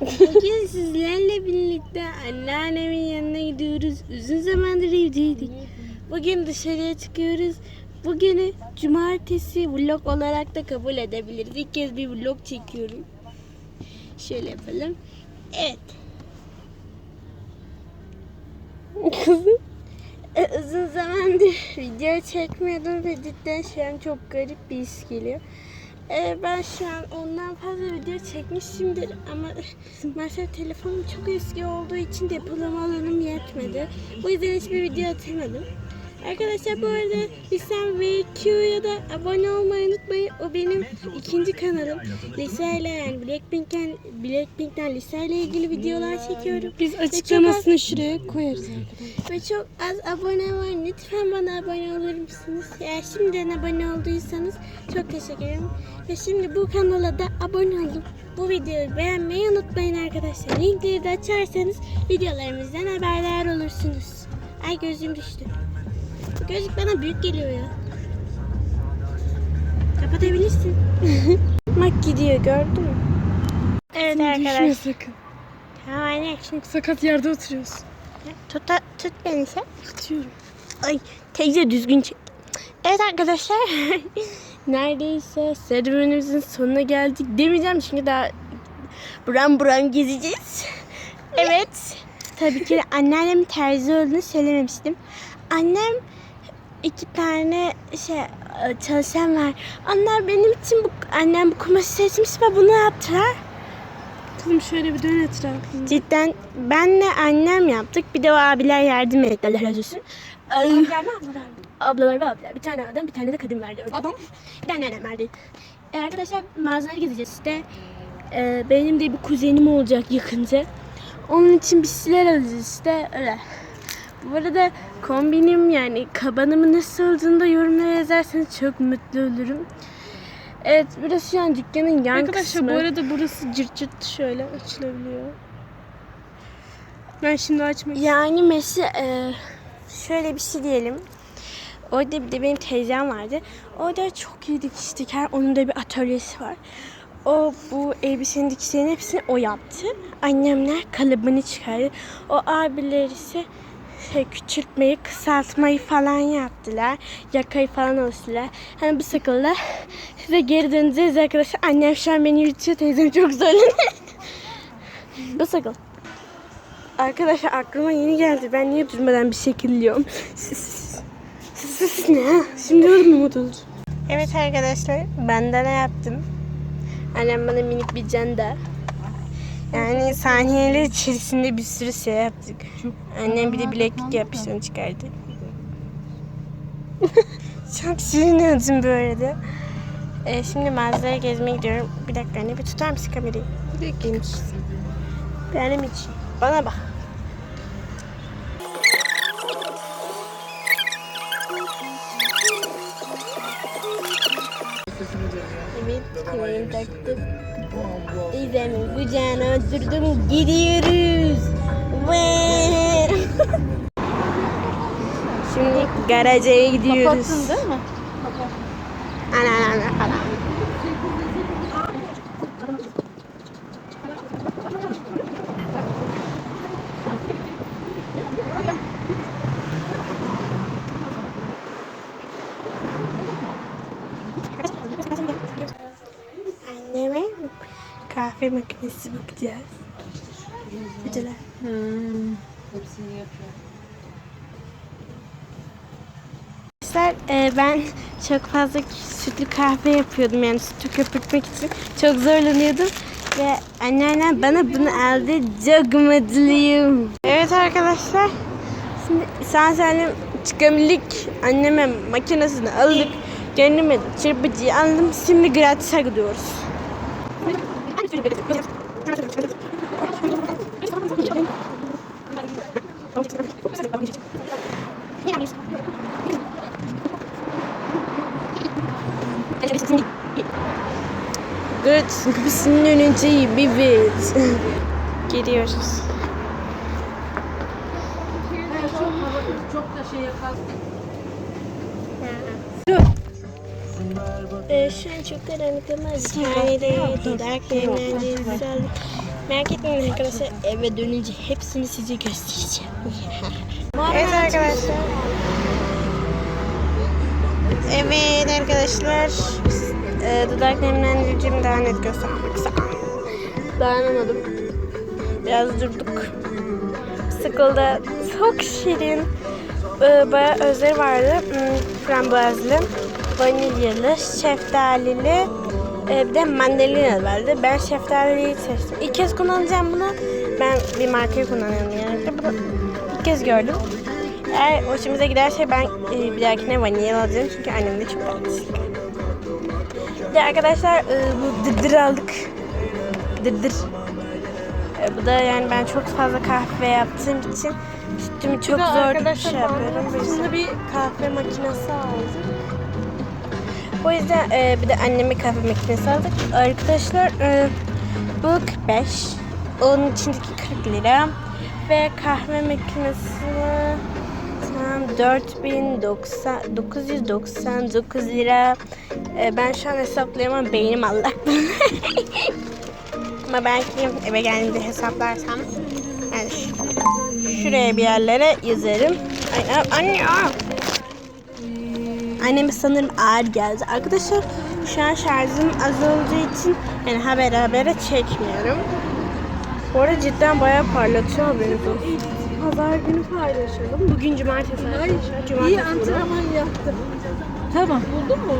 Bugün sizlerle birlikte anneannemin yanına gidiyoruz. Uzun zamandır evdeydik. Bugün dışarıya çıkıyoruz. Bugünü cumartesi vlog olarak da kabul edebiliriz. İlk kez bir vlog çekiyorum. Şöyle yapalım. Evet. Kızım. E, uzun zamandır video çekmiyordum ve cidden şu an çok garip bir his geliyor. E, ben şu an ondan fazla video çekmişimdir ama maalesef telefonum çok eski olduğu için depolama alanım yetmedi. Bu yüzden hiçbir video atamadım. Arkadaşlar bu arada Lütfen VQ'ya da abone olmayı unutmayın. O benim ikinci kanalım. Lisa ile yani Blackpink'ten Blackpink'ten Lisa ile ilgili videolar çekiyorum. Biz açıklamasını şuraya koyarız arkadaşlar. ve çok az abone var. Lütfen bana abone olur musunuz? Eğer şimdiden abone olduysanız çok teşekkür ederim. Ve şimdi bu kanala da abone olup bu videoyu beğenmeyi unutmayın arkadaşlar. Linkleri de açarsanız videolarımızdan haberdar olursunuz. Ay gözüm düştü. Gözlük bana büyük geliyor ya. Kapatabilirsin. Bak gidiyor gördün mü? Evet arkadaşlar. sakın. Tamam anne. Çok sakat yerde oturuyoruz. Tut, tut beni sen. Tutuyorum. Ay teyze düzgün çek. Evet arkadaşlar. Neredeyse serüvenimizin sonuna geldik. Demeyeceğim çünkü daha buram buram gezeceğiz. Evet. Tabii ki de terzi olduğunu söylememiştim. Annem iki tane şey çalışan var. Onlar benim için bu annem bu kumaşı seçmiş ve bunu yaptılar. Kızım şöyle bir dön etrafında. Cidden benle annem yaptık. Bir de o abiler yardım etti. Allah razı olsun. Ay, ablalar ve abiler. Bir tane adam bir tane de kadın verdi. Öyle. Adam. Bir tane annem verdi. E, arkadaşlar mağazaları gezeceğiz işte. E, benim de bir kuzenim olacak yakınca. Onun için bir şeyler alacağız işte öyle. Bu arada kombinim yani kabanımın nasıl olduğunu da yorumlara yazarsanız çok mutlu olurum. Evet burası şu an dükkanın yan Arkadaşlar kısmı. bu arada burası cırt cırt şöyle açılabiliyor. Ben şimdi açmak Yani mesela e, şöyle bir şey diyelim. Orada bir de benim teyzem vardı. Orada çok iyi dikiş diker. Onun da bir atölyesi var. O bu elbisenin dikişlerin hepsini o yaptı. Annemler kalıbını çıkardı. O abiler ise şey, küçültmeyi, kısaltmayı falan yaptılar. Yakayı falan olsunlar. Hani bu şekilde size geri döneceğiz arkadaşlar. Annem şu an beni yürütüyor. Teyzem çok zorlanıyor. bu şekilde. Arkadaşlar aklıma yeni geldi. Ben niye durmadan bir şekilliyorum? ne? Şimdi öyle mi mod oldu? Evet arkadaşlar ben de ne yaptım? Annem bana minik bir canda. Yani saniyeler içerisinde bir sürü şey yaptık. Annem bir de bileklik yapmıştı onu çıkardı. Çok şirin oldum bu arada. Ee, şimdi mağazalara gezmeye gidiyorum. Bir dakika anne bir tutar mısın kamerayı? Bekleyin. Benim için. Bana bak. Kemerimi taktım. İzlemin kucağına oturdum, gidiyoruz. Şimdi garaja gidiyoruz. değil mi? Ana ana ana ana. Anneme kahve makinesi bakacağız. Güzel. Arkadaşlar e, ben çok fazla sütlü kahve yapıyordum yani sütü köpürtmek için çok zorlanıyordum ve anneannem bana bunu aldı çok mutluyum. Evet arkadaşlar şimdi sağ salim çıkabildik anneme makinesini aldık kendime çırpıcıyı aldım şimdi gratis'e gidiyoruz. Gratis kapısının önündeyim evet. Geliyoruz. Ee, şu an çok karanlık ama bir tane de dudak aldık. Merak etmeyin arkadaşlar eve dönünce hepsini size göstereceğim. evet arkadaşlar. Evet arkadaşlar. Ee, dudak nemlendiricimi daha net göstermek. Dayanamadım. Biraz durduk. Sıkıldı. Çok şirin. Ee, bayağı özleri vardı. Hmm, frambuazlı, vanilyalı, şeftalili, e, bir de mandalina vardı. Ben şeftaliyi seçtim. İlk kez kullanacağım bunu. Ben bir markayı kullanıyorum genellikle. Bunu ilk kez gördüm. Eğer hoşumuza giderse ben e, bir dahakine vanilya alacağım. Çünkü annem de çok beğenmiş. Bir de arkadaşlar e, bu dırdır aldık. Dırdır. E, bu da yani ben çok fazla kahve yaptığım için sütümü çok zor şey yapıyorum. Şimdi bir kahve makinesi aldım. O yüzden e, bir de anneme kahve makinesi aldık. Arkadaşlar e, bu 45. Onun içindeki 40 lira. Ve kahve makinesi tam 4090 999 lira. E, ben şu an hesaplayamam beynim allak. Ama belki eve geldiğimde hesaplarsam yani şu- şuraya bir yerlere yazarım. Ay, anne aa. Anneme sanırım ağır geldi. Arkadaşlar şu an şarjım az olduğu için yani haber habere çekmiyorum. Bu arada cidden bayağı parlatıyor haberiniz olsun. Pazar günü paylaşalım. Bugün cumartesi. Hayır, cumartesi. iyi antrenman yaptım. Tamam. Buldun mu?